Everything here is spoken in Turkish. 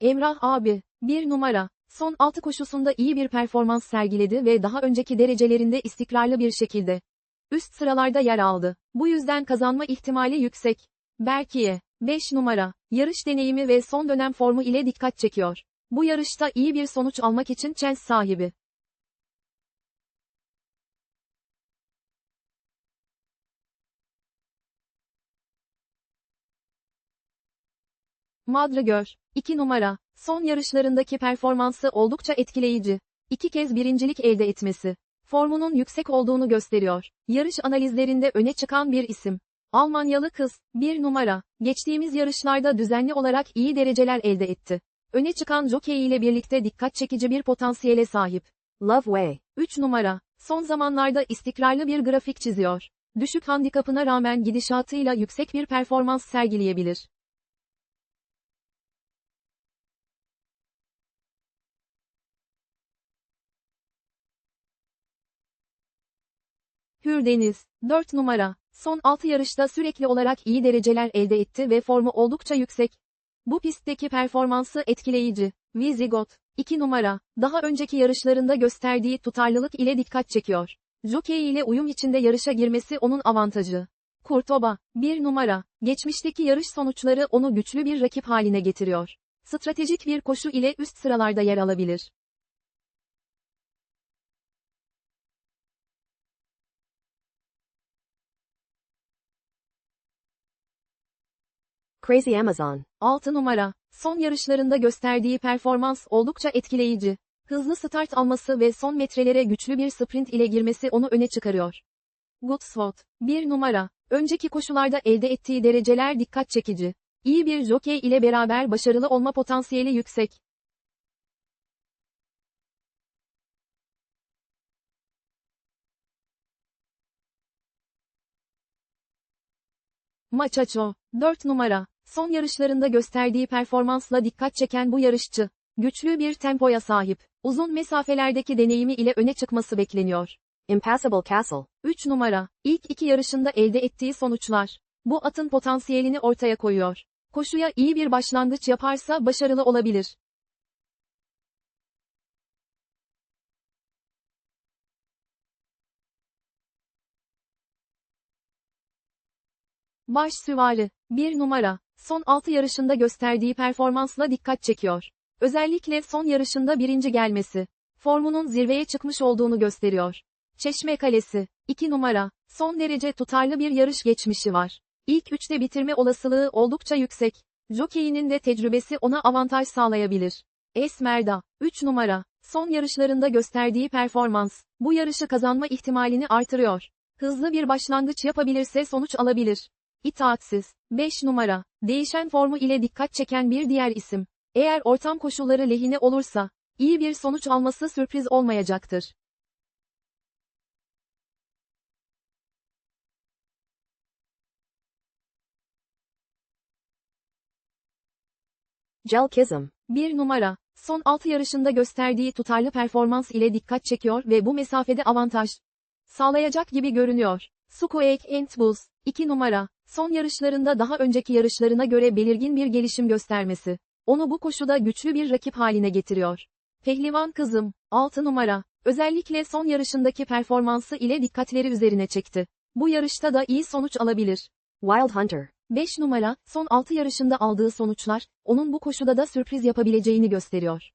Emrah abi, bir numara, son 6 koşusunda iyi bir performans sergiledi ve daha önceki derecelerinde istikrarlı bir şekilde üst sıralarda yer aldı. Bu yüzden kazanma ihtimali yüksek. Berkiye, 5 numara, yarış deneyimi ve son dönem formu ile dikkat çekiyor. Bu yarışta iyi bir sonuç almak için chance sahibi. Madrigör, 2 numara, son yarışlarındaki performansı oldukça etkileyici. İki kez birincilik elde etmesi, formunun yüksek olduğunu gösteriyor. Yarış analizlerinde öne çıkan bir isim. Almanyalı kız, 1 numara, geçtiğimiz yarışlarda düzenli olarak iyi dereceler elde etti. Öne çıkan jockey ile birlikte dikkat çekici bir potansiyele sahip. Love Way, 3 numara, son zamanlarda istikrarlı bir grafik çiziyor. Düşük handikapına rağmen gidişatıyla yüksek bir performans sergileyebilir. Hürdeniz, 4 numara, son 6 yarışta sürekli olarak iyi dereceler elde etti ve formu oldukça yüksek. Bu pistteki performansı etkileyici. Visigot, 2 numara, daha önceki yarışlarında gösterdiği tutarlılık ile dikkat çekiyor. Jockey ile uyum içinde yarışa girmesi onun avantajı. Kurtoba, 1 numara, geçmişteki yarış sonuçları onu güçlü bir rakip haline getiriyor. Stratejik bir koşu ile üst sıralarda yer alabilir. Crazy Amazon. 6 numara, son yarışlarında gösterdiği performans oldukça etkileyici. Hızlı start alması ve son metrelere güçlü bir sprint ile girmesi onu öne çıkarıyor. Goodswot, 1 numara, önceki koşularda elde ettiği dereceler dikkat çekici. İyi bir jockey ile beraber başarılı olma potansiyeli yüksek. Machacho, 4 numara, son yarışlarında gösterdiği performansla dikkat çeken bu yarışçı, güçlü bir tempoya sahip, uzun mesafelerdeki deneyimi ile öne çıkması bekleniyor. Impassable Castle. 3 numara, ilk iki yarışında elde ettiği sonuçlar, bu atın potansiyelini ortaya koyuyor. Koşuya iyi bir başlangıç yaparsa başarılı olabilir. Baş süvari, 1 numara, son 6 yarışında gösterdiği performansla dikkat çekiyor. Özellikle son yarışında birinci gelmesi, formunun zirveye çıkmış olduğunu gösteriyor. Çeşme Kalesi, 2 numara, son derece tutarlı bir yarış geçmişi var. İlk üçte bitirme olasılığı oldukça yüksek. Jockey'inin de tecrübesi ona avantaj sağlayabilir. Esmerda, 3 numara, son yarışlarında gösterdiği performans, bu yarışı kazanma ihtimalini artırıyor. Hızlı bir başlangıç yapabilirse sonuç alabilir. İtaatsiz, 5 numara, değişen formu ile dikkat çeken bir diğer isim. Eğer ortam koşulları lehine olursa, iyi bir sonuç alması sürpriz olmayacaktır. Gel Kism. 1 numara, son 6 yarışında gösterdiği tutarlı performans ile dikkat çekiyor ve bu mesafede avantaj sağlayacak gibi görünüyor. Sukoek Entbus, 2 numara, son yarışlarında daha önceki yarışlarına göre belirgin bir gelişim göstermesi, onu bu koşuda güçlü bir rakip haline getiriyor. Pehlivan kızım, 6 numara, özellikle son yarışındaki performansı ile dikkatleri üzerine çekti. Bu yarışta da iyi sonuç alabilir. Wild Hunter. 5 numara, son 6 yarışında aldığı sonuçlar, onun bu koşuda da sürpriz yapabileceğini gösteriyor.